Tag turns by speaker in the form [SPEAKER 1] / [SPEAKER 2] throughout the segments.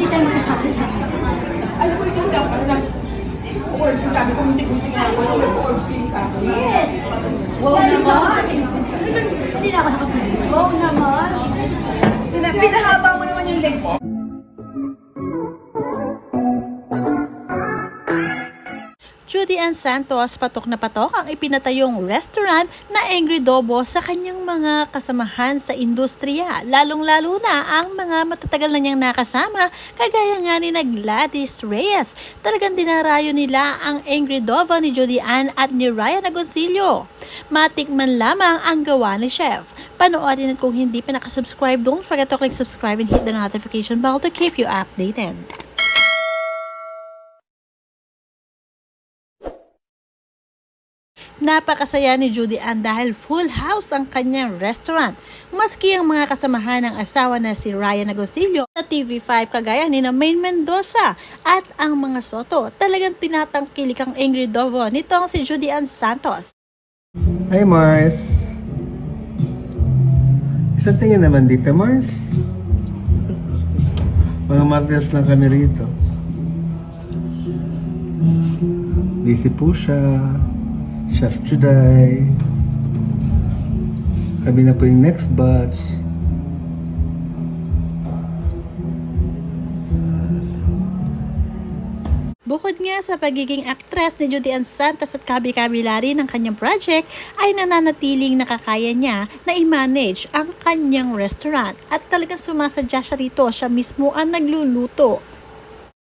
[SPEAKER 1] hindi tayo magkasakit sa
[SPEAKER 2] Alam mo ito dapat na or sabi ko hindi nga ako or.
[SPEAKER 1] Yes!
[SPEAKER 2] Wow naman.
[SPEAKER 1] Hindi na ako nakapagod.
[SPEAKER 2] Wow naman. Pina- Pinahaba mo naman yung legs.
[SPEAKER 3] Judy Ann Santos patok na patok ang ipinatayong restaurant na Angry Dobo sa kanyang mga kasamahan sa industriya, lalong-lalo na ang mga matatagal na niyang nakasama, kagaya nga ni na Gladys Reyes. Talagang dinarayo nila ang Angry Dobo ni Judy Ann at ni Ryan Agoncillo. Matikman lamang ang gawa ni Chef. Panoorin at kung hindi pa nakasubscribe, don't forget to click subscribe and hit the notification bell to keep you updated. Napakasaya ni Judy Ann dahil full house ang kanyang restaurant. Maski ang mga kasamahan ng asawa na si Ryan Agoncillo sa TV5 kagaya ni na Main Mendoza at ang mga Soto. Talagang tinatangkilik ang Angry Dovo nitong si Judy Ann Santos.
[SPEAKER 4] Hi Mars! Isang tingin naman dito Mars. Mga martes lang kami rito. Busy po siya. Chef Juday. Kami na po yung next batch.
[SPEAKER 3] Bukod nga sa pagiging aktres ni Judy Ann Santos at kabi-kabila rin ng kanyang project, ay nananatiling nakakaya niya na i-manage ang kanyang restaurant at talagang sumasadya siya rito, siya mismo ang nagluluto.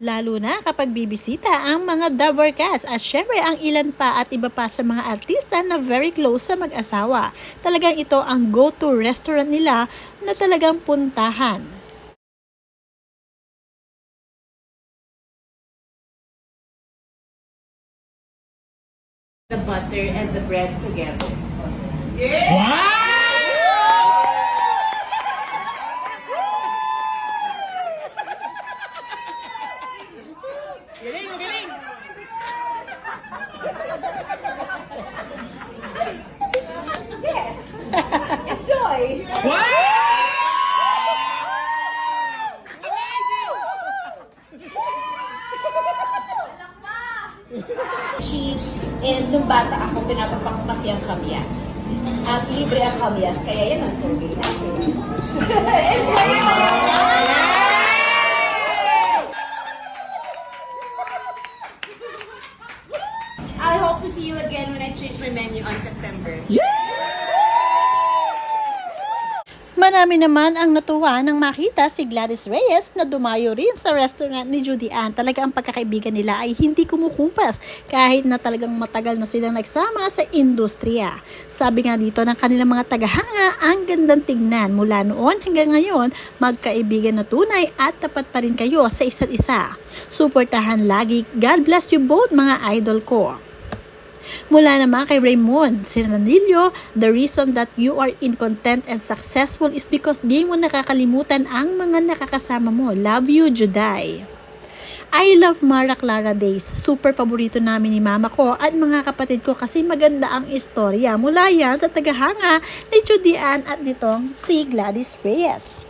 [SPEAKER 3] Lalo na kapag bibisita ang mga Dover Cats at syempre ang ilan pa at iba pa sa mga artista na very close sa mag-asawa. Talagang ito ang go-to restaurant nila na talagang puntahan.
[SPEAKER 5] the butter and the bread together. Yes! Enjoy! She, and nung bata ako, pinapapak ko kasi ang kamyas. At libre ang kamyas, kaya yan ang survey natin. Enjoy mo! I hope to see you again when I change my menu on September.
[SPEAKER 3] Marami naman ang natuwa nang makita si Gladys Reyes na dumayo rin sa restaurant ni Judy Ann. Talaga ang pagkakaibigan nila ay hindi kumukumpas kahit na talagang matagal na silang nagsama sa industriya. Sabi nga dito ng kanilang mga tagahanga, ang gandang tingnan mula noon hanggang ngayon, magkaibigan na tunay at tapat pa rin kayo sa isa't isa. Suportahan lagi. God bless you both mga idol ko. Mula naman kay Raymond Seranillo, the reason that you are in content and successful is because di mo nakakalimutan ang mga nakakasama mo. Love you, Juday. I love Mara Clara Days. Super paborito namin ni mama ko at mga kapatid ko kasi maganda ang istorya. Mula yan sa tagahanga ni Judy Ann at nitong si Gladys Reyes.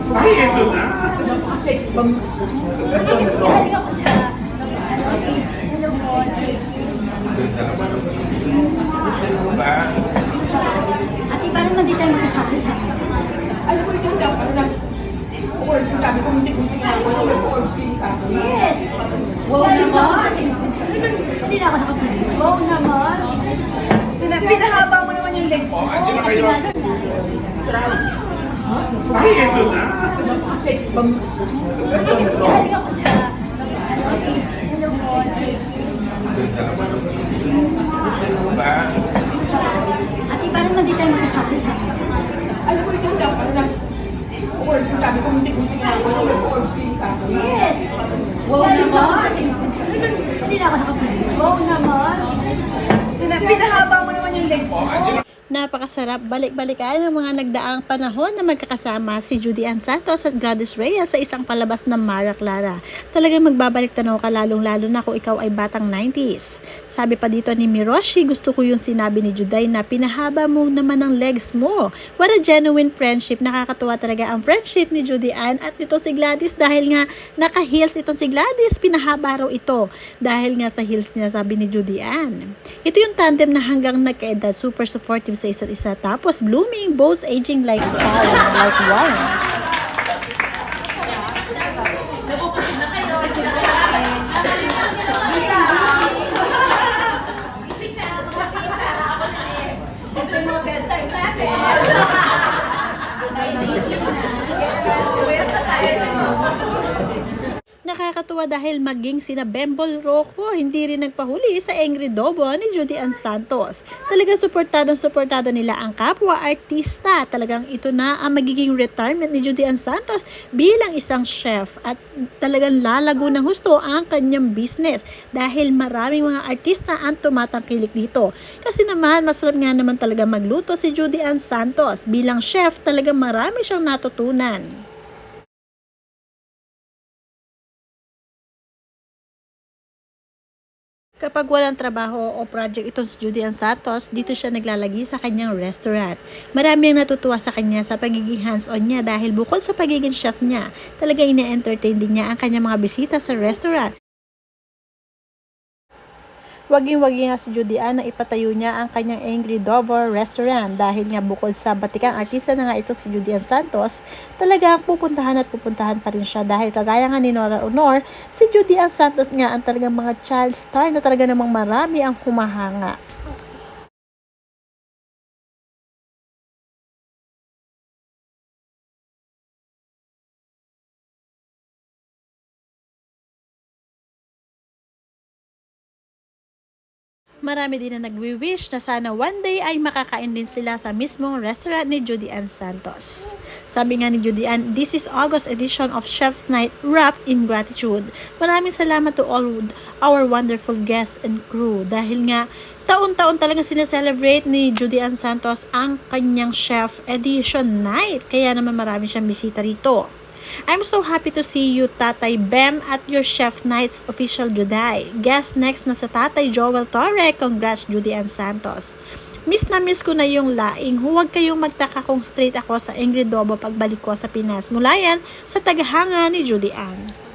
[SPEAKER 1] Galing ako sa... Hello po. At iba naman di tayo magkasakit sa
[SPEAKER 2] Alam mo ito dapat na or sabi ko hindi hindi or ka.
[SPEAKER 1] Yes!
[SPEAKER 2] Wow naman.
[SPEAKER 1] Hindi na ako nakapagod.
[SPEAKER 2] Wow naman. Pina- Pinahaba mo naman yung legs.
[SPEAKER 1] Kasi nga doon na.
[SPEAKER 2] Bomb.
[SPEAKER 1] Galing ako sa... Hello po. Tayo sa
[SPEAKER 2] Alam mo ito dapat na or sabi ko hindi ako or ka.
[SPEAKER 1] Yes!
[SPEAKER 2] Wow naman.
[SPEAKER 1] Hindi na ako nakapagod.
[SPEAKER 2] Wow naman. Pina- Pinahaba mo naman yung legs.
[SPEAKER 3] Napakasarap balik-balikan ng mga nagdaang panahon na magkakasama si Judy Ann Santos at Gladys Reyes sa isang palabas ng Mara Clara. Talagang magbabalik tanaw ka lalong-lalo na kung ikaw ay batang 90s. Sabi pa dito ni Miroshi, gusto ko yung sinabi ni Juday na pinahaba mo naman ang legs mo. What a genuine friendship. Nakakatuwa talaga ang friendship ni Judy Ann at ito si Gladys dahil nga naka-heels itong si Gladys, pinahaba raw ito. Dahil nga sa heels niya, sabi ni Judy Ann. Ito yung tandem na hanggang nagkaedad, super supportive sa isa't isa. Tapos blooming, both aging like flower, like wine. Nakakatuwa dahil maging sina Bembol Rocco hindi rin nagpahuli sa Angry Dobo ni Judy Ann Santos. Talagang suportadong suportado nila ang kapwa artista. Talagang ito na ang magiging retirement ni Judy Ann Santos bilang isang chef at talagang lalago ng husto ang kanyang business dahil maraming mga artista ang tumatangkilik dito. Kasi naman masarap nga naman talaga magluto si Judy Ann Santos. Bilang chef talagang marami siyang natutunan. Kapag walang trabaho o project itong si Judy Ann Santos, dito siya naglalagi sa kanyang restaurant. Marami ang natutuwa sa kanya sa pagiging hands-on niya dahil bukod sa pagiging chef niya, talaga ina-entertain din niya ang kanyang mga bisita sa restaurant. Waging-wagi nga si Judy Ann na ipatayo niya ang kanyang Angry Dover restaurant dahil nga bukod sa batikang artista na nga ito si Judy Ann Santos, talagang pupuntahan at pupuntahan pa rin siya dahil kagaya nga ni Nora Honor, si Judy Ann Santos nga ang talagang mga child star na talaga namang marami ang humahanga. Marami din na nagwi-wish na sana one day ay makakain din sila sa mismong restaurant ni Judy Ann Santos. Sabi nga ni Judy Ann, this is August edition of Chef's Night wrapped in gratitude. Maraming salamat to all our wonderful guests and crew dahil nga taon-taon talaga sineselebrate ni Judy Ann Santos ang kanyang chef edition night. Kaya naman marami siyang bisita rito. I'm so happy to see you, Tatay Bem, at your Chef Nights official Juday. Guest next na sa Tatay Joel Torre. Congrats, Judy Ann Santos. Miss na miss ko na yung laing. Huwag kayong magtaka kung straight ako sa Ingrid Dobo pagbalik ko sa Pinas. Mula yan sa tagahanga ni Judy Ann.